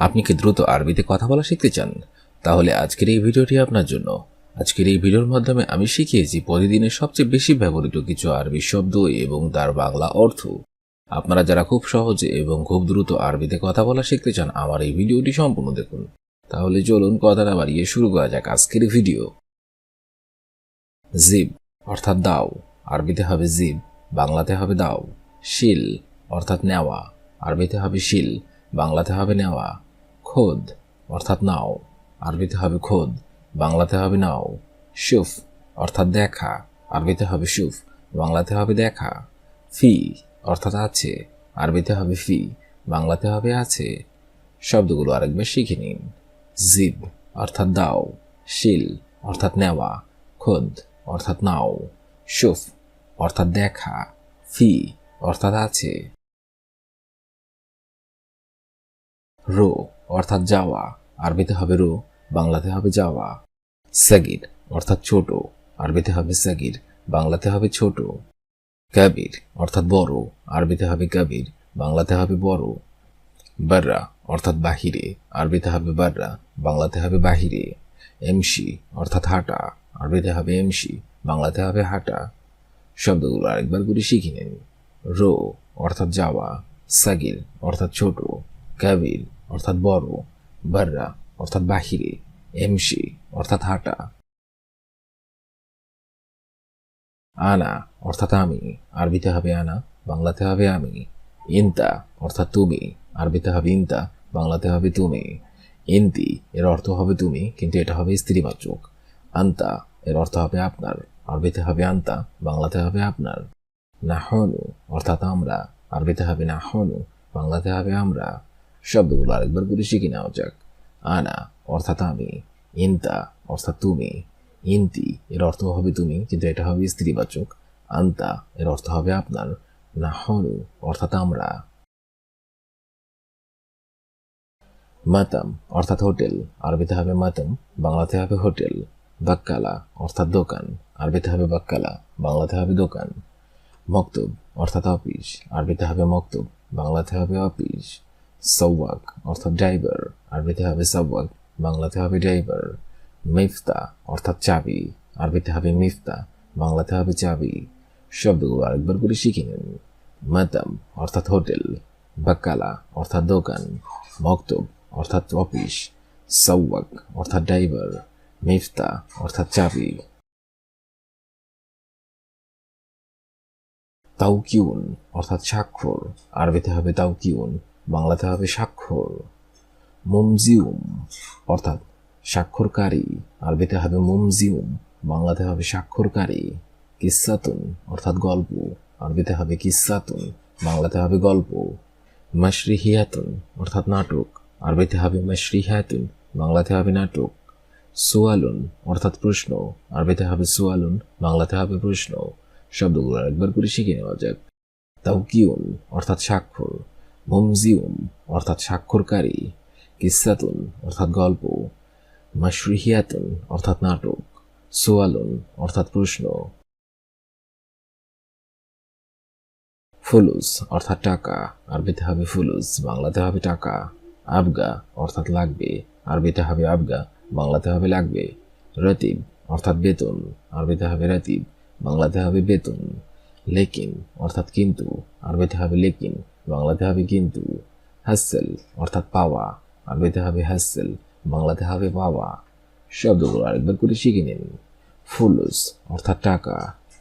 আপনি কি দ্রুত আরবিতে কথা বলা শিখতে চান? তাহলে আজকের এই ভিডিওটি আপনার জন্য। আজকের এই ভিডিওর মাধ্যমে আমি শিখিয়েছি প্রতিদিনের সবচেয়ে বেশি ব্যবহৃত কিছু আরবি শব্দ এবং তার বাংলা অর্থ। আপনারা যারা খুব সহজে এবং খুব দ্রুত আরবিতে কথা বলা শিখতে চান, আমার এই ভিডিওটি সম্পূর্ণ দেখুন। তাহলে চলুন কথা না বাড়িয়ে শুরু করা যাক আজকের ভিডিও। জিব অর্থাৎ দাও, আরবিতে হবে জিব, বাংলাতে হবে দাও। শিল অর্থাৎ নেওয়া, আরবিতে হবে শিল, বাংলাতে হবে নেওয়া। খোদ, অর্থাৎ নাও। আরবিতে হবে খোদ, বাংলাতে হবে নাও। সুফ অর্থাৎ দেখা। আরবিতে হবে সুফ বাংলাতে হবে দেখা। ফি, অর্থাৎ আছে। আরবিতে হবে ফি, বাংলাতে হবে আছে। শব্দগুলো আরেকবার শিখে নিন। জিব, অর্থাৎ দাও। শিল, অর্থাৎ নেওয়া। খোদ, অর্থাৎ নাও। সুফ অর্থাৎ দেখা। ফি, অর্থাৎ আছে। রো অর্থাৎ যাওয়া। আরবিতে হবে রো, বাংলাতে হবে যাওয়া। সাগির, অর্থাৎ ছোট। আরবিতে হবে সাগির, বাংলাতে হবে ছোট। কাবির, অর্থাৎ বড়। আরবিতে হবে কাবির, বাংলাতে হবে বড়। বাররা, অর্থাৎ বাহিরে। আরবিতে হবে বাররা, বাংলাতে হবে বাহিরে। এমসি অর্থাৎ হাঁটা। আরবিতে হবে এমসি বাংলাতে হবে হাঁটা। শব্দগুলো আরেকবার করে শিখে নিন। রো, অর্থাৎ যাওয়া। সাগির, অর্থাৎ ছোট। কাবির অর্থাৎ বড়, বাররা, অর্থাৎ বাহিরে, এমসি, অর্থাৎ হাঁটা। আনা, অর্থাৎ আমি, আরবিতে হবে আনা, বাংলাতে হবে আমি। ইন্তা, অর্থাৎ তুমি, আরবিতে হবে ইন্তা, বাংলাতে হবে তুমি। ইন্তি, এর অর্থ হবে তুমি, কিন্তু এটা হবে স্ত্রীবাচক। আন্তা, এর অর্থ হবে আপনার, আরবিতে হবে আন্তা, বাংলাতে হবে আপনার। নাহনু, অর্থাৎ আমরা, আরবিতে হবে নাহনু, বাংলাতে হবে আমরা। শব্দগুলো আরেকবার করে শিখে নেওয়া যাক। আনা অর্থাৎ আমি, ইন্তা অর্থাৎ তুমি, ইন্তি এর অর্থ হবে তুমি, কিন্তু এটা হবে স্ত্রীবাচক। আন্তা এর অর্থ হবে আপনার। নাহনু অর্থাৎ আমরা। মাতাম অর্থাৎ হোটেল, আরবিতে হবে মাতাম, বাংলাতে হবে হোটেল। বাক্কালা অর্থাৎ দোকান, আরবিতে হবে বাক্কালা, বাংলাতে হবে দোকান। মক্তব অর্থাৎ অফিস, আরবিতে হবে মক্তব, বাংলাতে হবে অফিস। সৌওয়াক অর্থাৎ ড্রাইভার আরবিতে হবে সৌওয়াক বাংলাতে হবে ড্রাইভার মিফতা, অর্থাৎ চাবি, আরবিতে হবে মিফতা, বাংলাতে হবে চাবি। শব্দগুলো আরেকবার করে শিখে নিন। মাতাম, অর্থাৎ হোটেল, বাকালা, অর্থাৎ দোকান, মক্তব, অর্থাৎ অফিস সৌওয়াক অর্থাৎ ড্রাইভার মিফতা, অর্থাৎ চাবি। তাউকিউন অর্থাৎ স্বাক্ষর, আরবিতে হবে তাউকিউন বাংলাতে হবে স্বাক্ষর। মুমজিউম, অর্থাৎ স্বাক্ষরকারী। আরবিতে হবে মুমজিউম, বাংলাতে হবে স্বাক্ষরকারী। কিসাতুন, অর্থাৎ গল্প। আরবিতে হবে কিসাতুন, বাংলাতে হবে গল্প। মাশরিহিয়াতুন, অর্থাৎ নাটক। আরবিতে হবে মাশরিহাতুন বাংলাতে হবে নাটক। সোয়ালুন, অর্থাৎ প্রশ্ন। আরবিতে হবে সোয়ালুন, বাংলাতে হবে প্রশ্ন। শব্দগুলো একবার করে শিখে নেওয়া যাক। তাও তাউকিউন অর্থাৎ স্বাক্ষর। মুমজিউম, অর্থাৎ স্বাক্ষরকারী কিসাতুন অর্থাৎ গল্প, মাশরিহিয়াতুন, অর্থাৎ নাটক, সোয়ালুন, অর্থাৎ প্রশ্ন, ফুলুস, অর্থাৎ টাকা, আরবিতে হবে ফুলুস, বাংলাতে হবে টাকা, আবগা, অর্থাৎ লাগবে, আরবিতে হবে আবগা, বাংলাতে হবে লাগবে, রতিব, অর্থাৎ বেতন, আরবিতে হবে রতিব, বাংলাতে হবে বেতন, লেকিন, অর্থাৎ কিন্তু, আরবিতে হবে লেকিন বাংলাতে হবে কিন্তু হাসেল অর্থাৎ পাওয়া আরবিতে হবে হাসেল বাংলাতে হবে পাওয়া। শব্দগুলো আরেকবার করে শিখে নিন। ফুলুস, অর্থাৎ টাকা।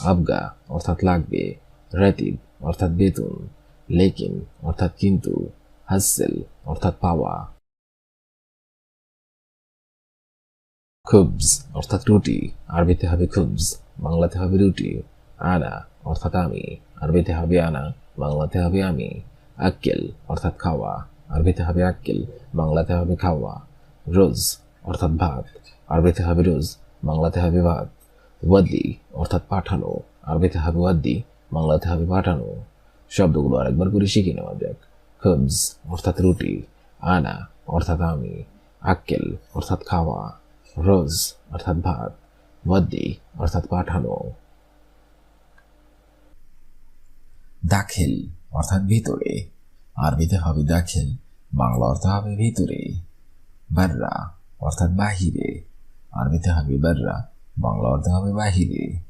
আবগা, অর্থাৎ লাগবে। রাতিব, অর্থাৎ বেতন। লেকিন, অর্থাৎ কিন্তু হাসেল অর্থাৎ পাওয়া। খুবস অর্থাৎ রুটি। আরবিতে হবে খুবস বাংলাতে হবে রুটি। আনা, অর্থাৎ আমি। আরবিতে হবে আনা, বাংলাতে হবে আমি। আক্কেল, অর্থাৎ খাওয়া। আরবিতে হবে আক্কেল, বাংলাতে হবে খাওয়া। রোজ, অর্থাৎ ভাত। আরবিতে হবে রোজ, বাংলাতে হবে ভাত। ওয়াদ্দি অর্থাৎ পাঠানো। আরবিতে হবে ওয়াদ্দি বাংলাতে হবে পাঠানো। শব্দগুলো আরেকবার করে শিখে নেওয়া যাক। খুবস অর্থাৎ রুটি। আনা, অর্থাৎ আমি। আক্কেল, অর্থাৎ খাওয়া। রোজ, অর্থাৎ ভাত। ওয়াদ্দি অর্থাৎ পাঠানো। দাখিল। অর্থাৎ ভিতরে। আরবিতে হবে দাখিল, বাংলা অর্থ হবে ভিতরে। বাররা, অর্থাৎ বাহিরে। আরবিতে হবে বাররা, বাংলা অর্থ হবে বাহিরে।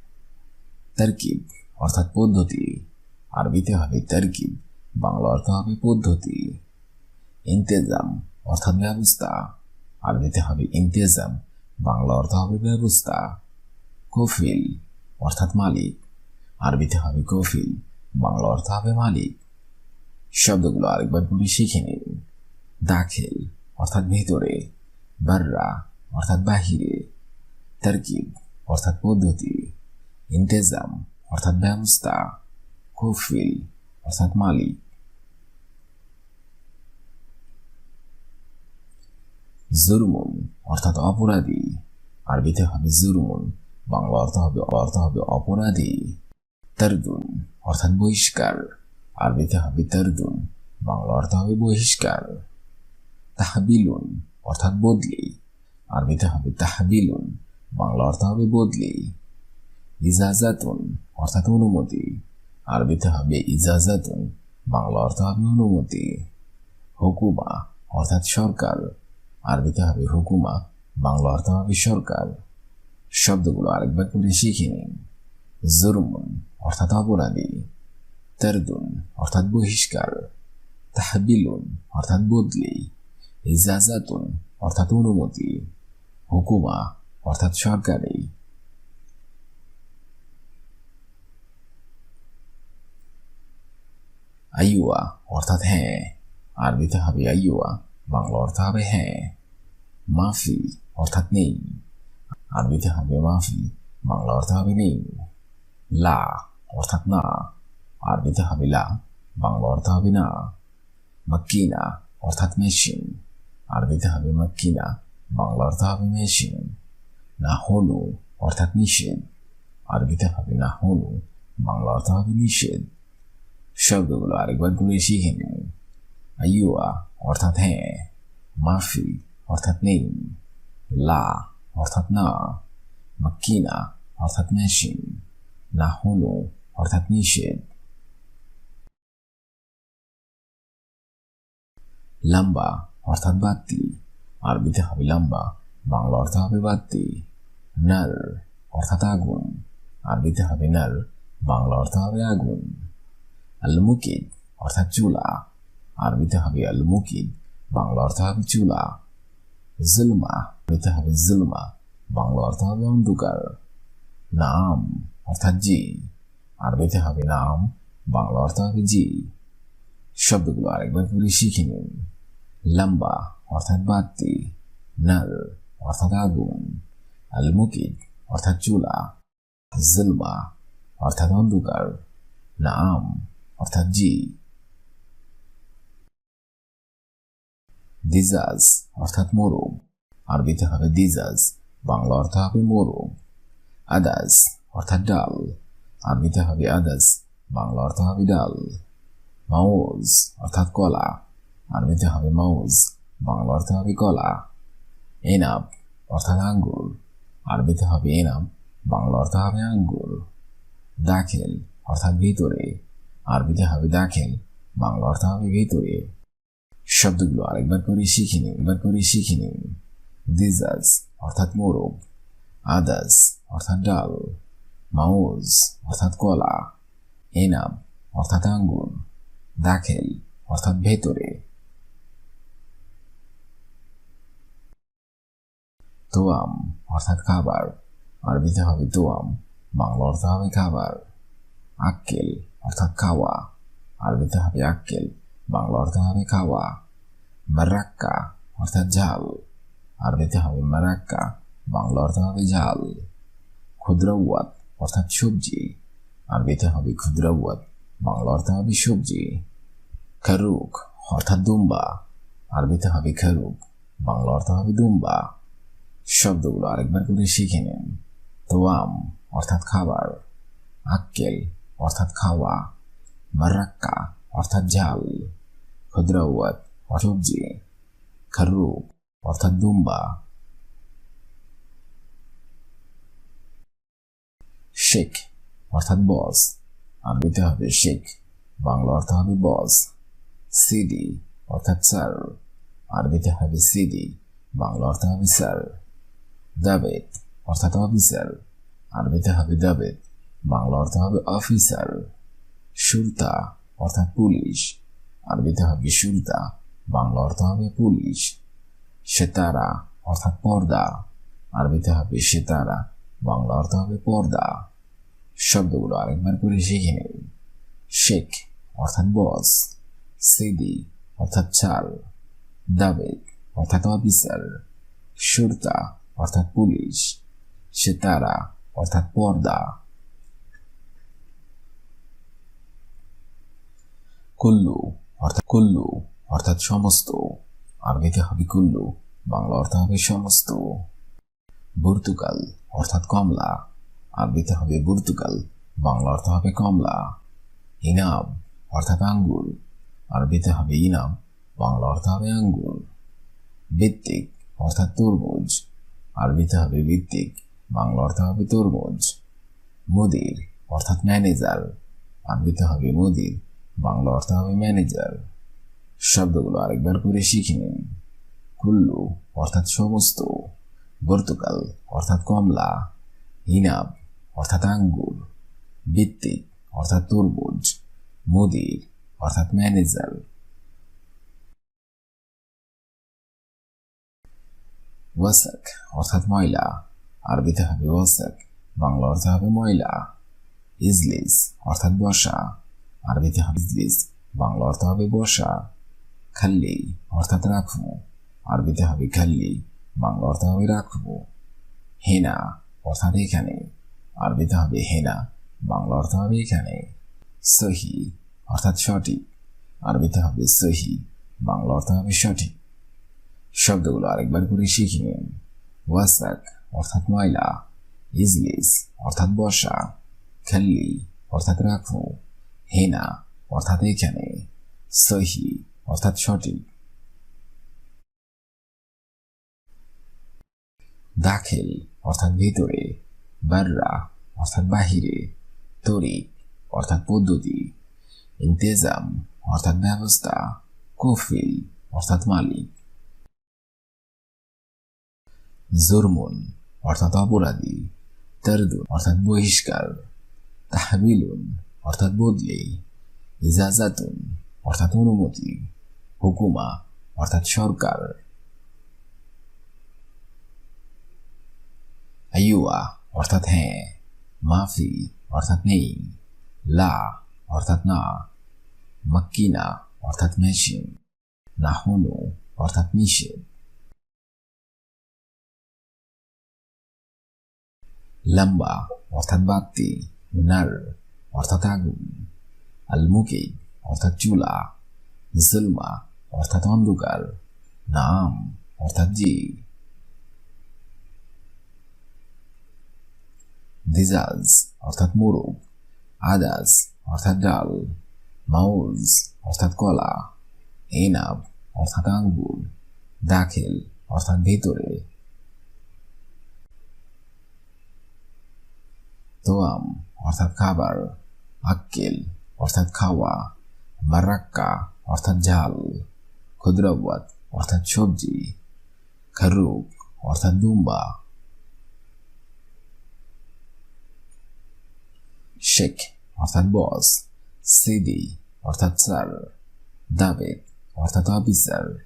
তারকিব, অর্থাৎ পদ্ধতি। আরবিতে হবে তারকিব, বাংলা অর্থ হবে পদ্ধতি। ইন্তেজাম, অর্থাৎ ব্যবস্থা। আরবিতে হবে ইন্তেজাম, বাংলা অর্থ হবে ব্যবস্থা। কফিল, অর্থাৎ মালিক। আরবিতে হবে কফিল বাংলা অর্থ হবে মালিক। শব্দগুলো আরেকবার পড়ে শিখে নিন। দাখিল, অর্থাৎ ভেতরে। বাররা, অর্থাৎ বাহিরে। তারকিব, অর্থাৎ পদ্ধতি। ইন্তেজাম, অর্থাৎ ব্যবস্থা। কফিল, অর্থাৎ মালিক। জুরমুন, অর্থাৎ অপরাধী। আরবিতে হবে জুরমুন বাংলা অর্থ হবে অর্থ হবে অপরাধী। তারদুন অর্থাৎ বহিষ্কার আরবিতে হবে তারদুন বাংলা অর্থ হবে বহিষ্কার তাহাবিলুন অর্থাৎ বদলি আরবিতে হবে তাহাবিলুন বাংলা অর্থ হবে বদলি ইজাজাতুন অর্থাৎ অনুমতি আরবিতে হবে ইজাজাতুন বাংলা অর্থ হবে অনুমতি হুকুমা অর্থাৎ সরকার আরবিতে হবে হুকুমা বাংলা অর্থ হবে সরকার শব্দগুলো আরেকবার করে শিখে নিন জুরমুন অর্থাৎ অপরাধী, তারদুন, অর্থাৎ বহিষ্কার, তাহবিলুন, অর্থাৎ বদলি ইজাজাতুন অর্থাৎ অনুমতি, হুকুমা, অর্থাৎ সরকারি। আইয়ুয়া, অর্থাৎ হ্যাঁ আরবিতে হবে আইয়ুয়া, বাংলা অর্থ হবে হ্যাঁ। মাফি, অর্থাৎ নেই, আরবিতে হবে মাফি, বাংলা অর্থ হবে নেই। লা অর্থাৎ না। আরবিতে হবে লা, বাংলা অর্থ হবে না। মাক্কিনা, অর্থাৎ মেশিন। আরবিতে হবে মাক্কিনা, বাংলা অর্থ হবে মেশিন। না হনু অর্থাৎ নিষেধ। আরবিতে হবে না হনু বাংলা অর্থ হবে নিষেধ। শব্দগুলো আরেকবার করে শিখে নিন আইয়ুয়া, অর্থাৎ হ্যাঁ। মাফি, অর্থাৎ নেই। লা, অর্থাৎ না। মাক্কিনা, অর্থাৎ মেশিন। না হনু অর্থাৎ নিষেধ। লম্বা অর্থাৎ বাত্তি। আরবিতে হবে লম্বা, বাংলা অর্থ হবে বাত্তি। নার অর্থাৎ আগুন। আরবিতে হবে নার বাংলা অর্থ হবে আগুন। আলমুকিদ অর্থাৎ চুলা। আরবিতে হবে আলমুকিদ, বাংলা অর্থ হবে চুলা। জুলমা, আরবিতে হবে জুলমা, বাংলা অর্থ হবে অন্ধকার। নাম অর্থাৎ জি আরবিতে হবে নাম বাংলা অর্থ হবে জি। শব্দগুলো আরেকবার করে শিখে নিন। লম্বা অর্থাৎ বাত্তি নার অর্থাৎ আগুন আলমুকিদ অর্থাৎ চুলা, জুলমা অর্থাৎ অন্ধকার, নাম অর্থাৎ জি। দিজাজ অর্থাৎ মোরগ আরবিতে হবে দিজাজ, বাংলা অর্থ হবে মোরগ আদাস অর্থাৎ ডাল। আরবিতে হবে আদাস বাংলা অর্থ হবে ডাল। মাউজ অর্থাৎ কলা। আরবিতে হবে মাউজ বাংলা অর্থ হবে কলা। এনাব অর্থাৎ আঙ্গুর। আরবিতে হবে এনাব, বাংলা অর্থ হবে আঙ্গুর। দাখেল অর্থাৎ ভিতরে। আরবিতে হবে দাখেল, বাংলা অর্থ হবে ভিতরে। শব্দগুলো আরেকবার করে শিখে নিন একবার করে শিখে নিন। দিজাজ অর্থাৎ মোরগ। আদাস অর্থাৎ ডাল। মাউজ, অর্থাৎ কলা, এনাব, অর্থাৎ আঙ্গুর, দাখেল, অর্থাৎ ভেতরে। তোয়াম, অর্থাৎ খাবার, আরবিতে হবে তোয়াম, বাংলা অর্থ হবে খাবার। আক্কেল, অর্থাৎ খাওয়া, আরবিতে হবে আক্কেল, বাংলা অর্থ হবে খাওয়া। মারাক্কা, অর্থাৎ ঝাল, আরবিতে হবে মারাক্কা, বাংলা অর্থ হবে ঝাল। ক্ষুদ্রাওয়াত অর্থাৎ সবজি। আরবিতে হবে ক্ষুদ্রাওয়াত বাংলা অর্থ হবে সবজি। খারুক, অর্থাৎ দুম্বা। আরবিতে হবে খারুক। বাংলা অর্থ হবে দুম্বা। শব্দগুলো আরেকবার করে শিখে নিন। তোয়াম, অর্থাৎ খাবার। আক্কেল, অর্থাৎ খাওয়া। মারাক্কা অর্থাৎ ঝাল। ক্ষুদ্রাওয়াত সবজি। খারুক, অর্থাৎ দুম্বা। শেখ, অর্থাৎ বস। আরবিতে হবে শেখ, বাংলা অর্থ হবে বস। সিডি, অর্থাৎ স্যার। আরবিতে হবে সিদি বাংলা অর্থ হবে স্যার। দাবেদ, অর্থাৎ অফিসার। আরবিতে হবে দাবেদ, বাংলা অর্থ হবে অফিসার। সুরতা অর্থাৎ পুলিশ। আরবিতে হবে সুরতা বাংলা অর্থ হবে পুলিশ। সেতারা, অর্থাৎ পর্দা। আরবিতে হবে সেতারা, বাংলা অর্থ হবে পর্দা। শব্দগুলো আরেকবার করে শিখে নিন। শেখ, অর্থাৎ বস। সিদি অর্থাৎ চাল। দাবেদ অর্থাৎ অফিসার। সুরতা, অর্থাৎ পুলিশ। সেতারা, অর্থাৎ পর্দা। কুল্লু, অর্থাৎ কুল্লু, অর্থাৎ সমস্ত। আরবিতে হবে কুল্লু, বাংলা অর্থ হবে সমস্ত। বর্তুকাল অর্থাৎ কমলা। আরবিতে হবে বর্তুকাল বাংলা অর্থ হবে কমলা, ইনাম অর্থাৎ আঙ্গুর, আরবিতে হবে ইনাম, বাংলা অর্থ হবে আঙ্গুর। ভিত্তিক অর্থাৎ তরমুজ, আরবিতে হবে ভিত্তিক, বাংলা অর্থ হবে তরমুজ। মুদির অর্থাৎ ম্যানেজার, আরবিতে হবে মুদির, বাংলা অর্থ হবে ম্যানেজার। শব্দগুলো আরেকবার করে শিখে নিন। কুল্লু অর্থাৎ সমস্ত বর্তুকাল অর্থাৎ কমলা ইনাব অর্থাৎ আঙ্গুর, ভিত্তিক, অর্থাৎ তরমুজ মুদির, অর্থাৎ ম্যানেজার। ওয়াসাক, অর্থাৎ ময়লা। আরবিতে হবে ওয়াসাক, বাংলা অর্থ হবে ময়লা। ইজলিস, অর্থাৎ বসা আরবিতে হবে ইজলিস, বাংলা অর্থ হবে বসা খাল্লি, অর্থাৎ রাখব। আরবিতে হবে খাল্লি, বাংলা অর্থ হবে রাখব। হেনা, অর্থাৎ এখানে। আরবিতে হবে হেনা, বাংলা অর্থ হবে এখানে সহি, অর্থাৎ সঠিক। আরবিতে হবে সহি, বাংলা অর্থ হবে সঠিক। শব্দগুলো আরেকবার করে শিখে নিন। ওয়াসাক, অর্থাৎ ময়লা। ইজলিস, অর্থাৎ বসা খাল্লি, অর্থাৎ রাখো। হেনা, অর্থাৎ এখানে। সহি, অর্থাৎ সঠিক। দাখিল, অর্থাৎ ভিতরে। বাররা অর্থাৎ বাহিরে তরিক অর্থাৎ পদ্ধতি, ইন্তেজাম, অর্থাৎ ব্যবস্থা, কফিল, অর্থাৎ মালিক। জুরমুন, অর্থাৎ অপরাধী। তরদুন, অর্থাৎ বহিষ্কার। তাহবিলুন, অর্থাৎ বদলি। ইজাজাতুন, অর্থাৎ অনুমতি। হুকুমা, অর্থাৎ সরকার। আইয়ুয়া, অর্থাৎ হ্যাঁ। মাফি অর্থাৎ নেই। লা, অর্থাৎ না। মাক্কিনা, অর্থাৎ মেশিন। নাহনু, অর্থাৎ নিষেধ। লম্বা, অর্থাৎ বাতি। নার, অর্থাৎ আগুন। আলমুকি অর্থাৎ চুলা। জুলমা, অর্থাৎ অন্ধকার। নাম, অর্থাৎ জি দিজাজ অর্থাৎ মোরগ। আদাস অর্থাৎ ডাল। মাউজ, অর্থাৎ কলা। এনাব, অর্থাৎ আঙ্গুর। দাখিল, অর্থাৎ ভিতরে। তোয়াম, অর্থাৎ খাবার। আক্কেল, অর্থাৎ খাওয়া। মারাক্কা, অর্থাৎ ঝাল। ক্ষুদ্রবাদ অর্থাৎ সবজি। খারুক, অর্থাৎ দুম্বা। শেখ, অর্থাৎ বস, সিদি, অর্থাৎ স্যার, দাবেদ, অর্থাৎ অফিসার,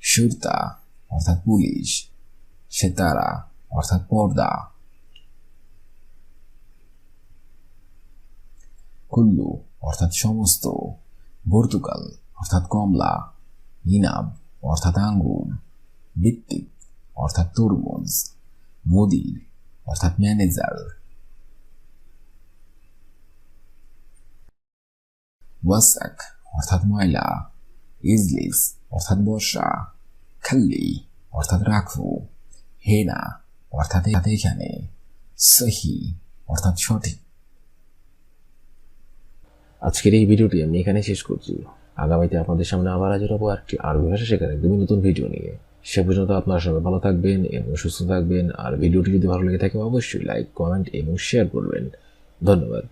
সুরতা, অর্থাৎ পুলিশ, সেতারা, অর্থাৎ পর্দা। কুল্লু, অর্থাৎ সমস্ত। পর্তুগাল, অর্থাৎ কমলা। ইনাব, অর্থাৎ আঙ্গুর। ভিত্তিক অর্থাৎ তরমুজ। মুদির, অর্থাৎ ম্যানেজার। ওয়াসাক অর্থাৎ ময়লা ইজলিস অর্থাৎ বর্ষা খাল্লি অর্থাৎ রাখো হেনা অর্থাৎ এখানে সহি অর্থাৎ সঠিক আজকের এই ভিডিওটি আমি এখানে শেষ করছি। আগামীতে আপনাদের সামনে আবার হাজির হব একটি আরবি ভাষা শেখার একদমই নতুন ভিডিও নিয়ে। সে পর্যন্ত আপনারা সবাই ভালো থাকবেন এবং সুস্থ থাকবেন। আর ভিডিওটি যদি ভালো লেগে থাকে, অবশ্যই লাইক কমেন্ট এবং শেয়ার করবেন। ধন্যবাদ।